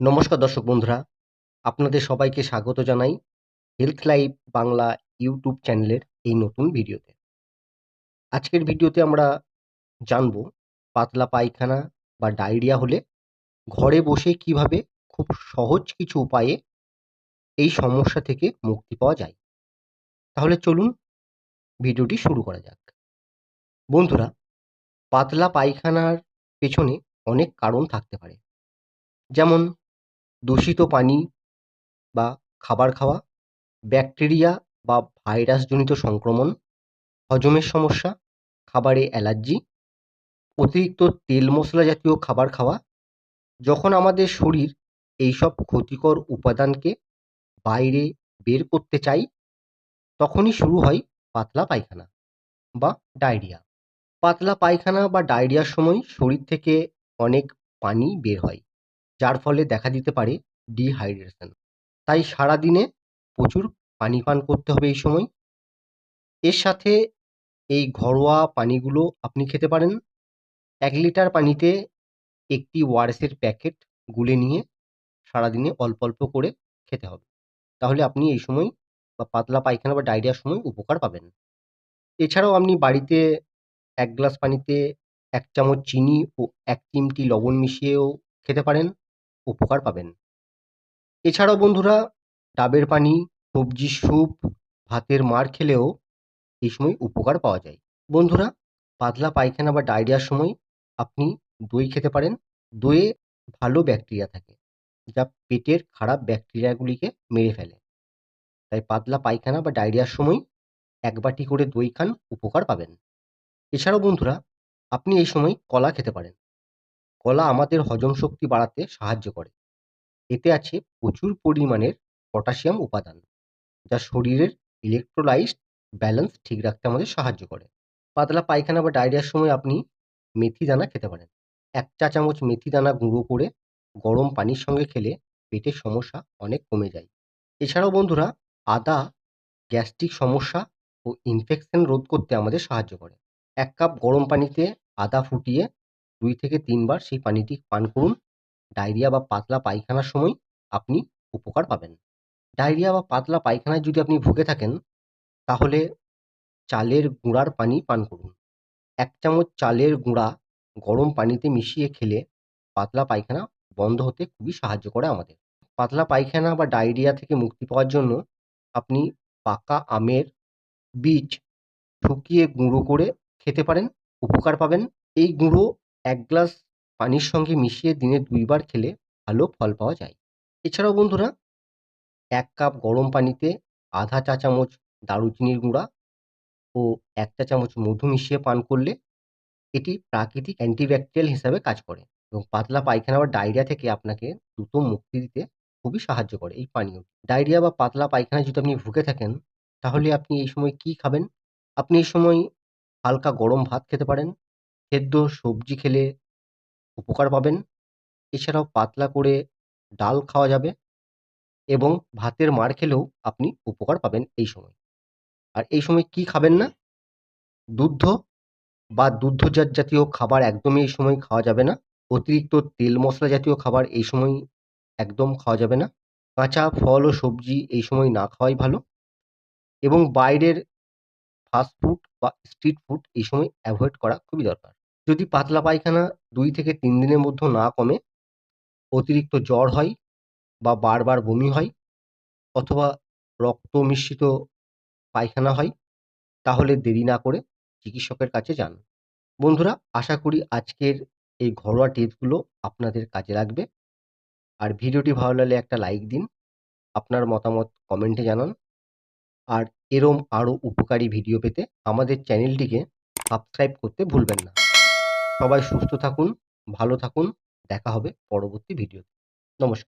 নমস্কার দর্শক বন্ধুরা, আপনাদের সবাইকে স্বাগত জানাই হেলথ লাইফ বাংলা ইউটিউব চ্যানেলের এই নতুন ভিডিওতে। আজকের ভিডিওতে আমরা জানব পাতলা পায়খানা বা ডায়রিয়া হলে ঘরে বসে কীভাবে খুব সহজ কিছু উপায়ে এই সমস্যা থেকে মুক্তি পাওয়া যায়। তাহলে চলুন ভিডিওটি শুরু করা যাক। বন্ধুরা, পাতলা পায়খানার পেছনে অনেক কারণ থাকতে পারে। যেমন দূষিত পানি বা খাবার খাওয়া, ব্যাকটেরিয়া বা ভাইরাসজনিত সংক্রমণ, হজমের সমস্যা, খাবারে অ্যালার্জি, অতিরিক্ত তেল মশলা জাতীয় খাবার খাওয়া, যখন আমাদের শরীর এইসব ক্ষতিকর উপাদানকে বাইরে বের করতে চাই তখনই শুরু হয় পাতলা পায়খানা বা ডায়রিয়া। পাতলা পায়খানা বা ডায়রিয়ার সময় শরীর থেকে অনেক পানি বের হয়। যার ফলে দেখা দিতে পারে ডিহাইড্রেশন তাই সারাদিনে প্রচুর পানি পান করতে হবে এই সময়। এর সাথে এই ঘরোয়া পানিগুলো আপনি খেতে পারেন। এক লিটার পানিতে একটি ওয়ারেসের প্যাকেট গুলে নিয়ে সারাদিনে অল্প অল্প করে খেতে হবে। তাহলে আপনি এই সময় বা পাতলা পায়খানা বা ডায়রিয়ার সময় উপকার পাবেন। এছাড়াও আপনি বাড়িতে এক গ্লাস পানিতে এক চামচ চিনি ও এক চিমটি লবণ মিশিয়েও খেতে পারেন। উপকার পাবেন। এছাড়াও বন্ধুরা, ডাবের পানি সবজির স্যুপ, ভাতের মার খেলেও এই সময় উপকার পাওয়া যায়। বন্ধুরা, পাতলা পায়খানা বা ডায়রিয়ার সময় আপনি দই খেতে পারেন। দইয়ে ভালো ব্যাকটেরিয়া থাকে, যা পেটের খারাপ ব্যাকটেরিয়াগুলিকে মেরে ফেলে। তাই পাতলা পায়খানা বা ডায়রিয়ার সময় এক বাটি করে দই খান, উপকার পাবেন। এছাড়াও বন্ধুরা, আপনি এই সময় কলা খেতে পারেন। কলা আমাদের হজম শক্তি বাড়াতে সাহায্য করে। এতে আছে প্রচুর পরিমাণের পটাশিয়াম উপাদান, যা শরীরের ইলেকট্রোলাইট ব্যালেন্স ঠিক রাখতে আমাদের সাহায্য করে। পাতলা পায়খানা বা ডায়রিয়ার সময় আপনি মেথি দানা খেতে পারেন। এক চা চামচ মেথি দানা গুঁড়ো করে গরম পানির সঙ্গে খেলে পেটের সমস্যা অনেক কমে যায়। এছাড়াও বন্ধুরা, আদা, গ্যাস্ট্রিক সমস্যা ও ইনফেকশন রোধ করতে আমাদের সাহায্য করে। এক কাপ গরম পানিতে আদা ফুটিয়ে দুই থেকে তিনবার সেই পানিটি পান করুন। ডায়রিয়া বা পাতলা পায়খানার সময় আপনি উপকার পাবেন। ডায়রিয়া বা পাতলা পায়খানায় যদি আপনি ভুগে থাকেন, তাহলে চালের গুঁড়ার পানি পান করুন। এক চামচ চালের গুঁড়া গরম পানিতে মিশিয়ে খেলে পাতলা পায়খানা বন্ধ হতে খুবই সাহায্য করে আমাদের। পাতলা পায়খানা বা ডায়রিয়া থেকে মুক্তি পাওয়ার জন্য আপনি পাকা আমের বীজ শুকিয়ে গুঁড়ো করে খেতে পারেন, উপকার পাবেন। এই গুঁড়ো এক গ্লাস পানির সঙ্গে মিশিয়ে দিনে দুইবার খেলে ভালো ফল পাওয়া যায়। এছাড়াও বন্ধুরা, এক কাপ গরম পানিতে আধা চা চামচ দারুচিনির গুঁড়া ও এক চা চামচ মধু মিশিয়ে পান করলে এটি প্রাকৃতিক অ্যান্টিব্যাকটেরিয়াল হিসাবে কাজ করে এবং পাতলা পায়খানা বা ডায়রিয়া থেকে আপনাকে দ্রুত মুক্তি দিতে খুবই সাহায্য করে এই পানীয়। ডায়রিয়া বা পাতলা পায়খানা যদি আপনি ভুগে থাকেন, তাহলে আপনি এই সময় কি খাবেন? আপনি এই সময় হালকা গরম ভাত খেতে পারেন সেদ্ধ সবজি খেলে উপকার পাবেন। এছাড়াও পাতলা করে ডাল খাওয়া যাবে এবং ভাতের মার খেলেও আপনি উপকার পাবেন এই সময়। আর এই সময় কি খাবেন না? দুগ্ধ বা দুগ্ধজাত জাতীয় খাবার একদমই এই সময় খাওয়া যাবে না। অতিরিক্ত তেল মশলা জাতীয় খাবার এই সময় একদম খাওয়া যাবে না। কাঁচা ফল ও সবজি এই সময় না খাওয়াই ভালো এবং বাইরের ফাস্ট ফুড বা স্ট্রিট ফুড এই সময় অ্যাভয়েড করা খুবই দরকার। যদি পাতলা পায়খানা দুই থেকে তিন দিনের মধ্যে না কমে, অতিরিক্ত জ্বর হয় বা বারবার বমি হয় অথবা রক্ত মিশ্রিত পায়খানা হয়, তাহলে দেরি না করে চিকিৎসকের কাছে যান। বন্ধুরা, আশা করি আজকের এই ঘরোয়া টিপসগুলো আপনাদের কাজে লাগবে। আর ভিডিওটি ভালো লাগলে একটা লাইক দিন, আপনার মতামত কমেন্টে জানান। আর এরম আরও উপকারী ভিডিও পেতে আমাদের চ্যানেলটিকে সাবস্ক্রাইব করতে ভুলবেন না। সবাই সুস্থ থাকুন ভালো থাকুন। দেখা হবে পরবর্তী ভিডিওতে নমস্কার।